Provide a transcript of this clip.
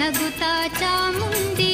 నగుతా Chamundi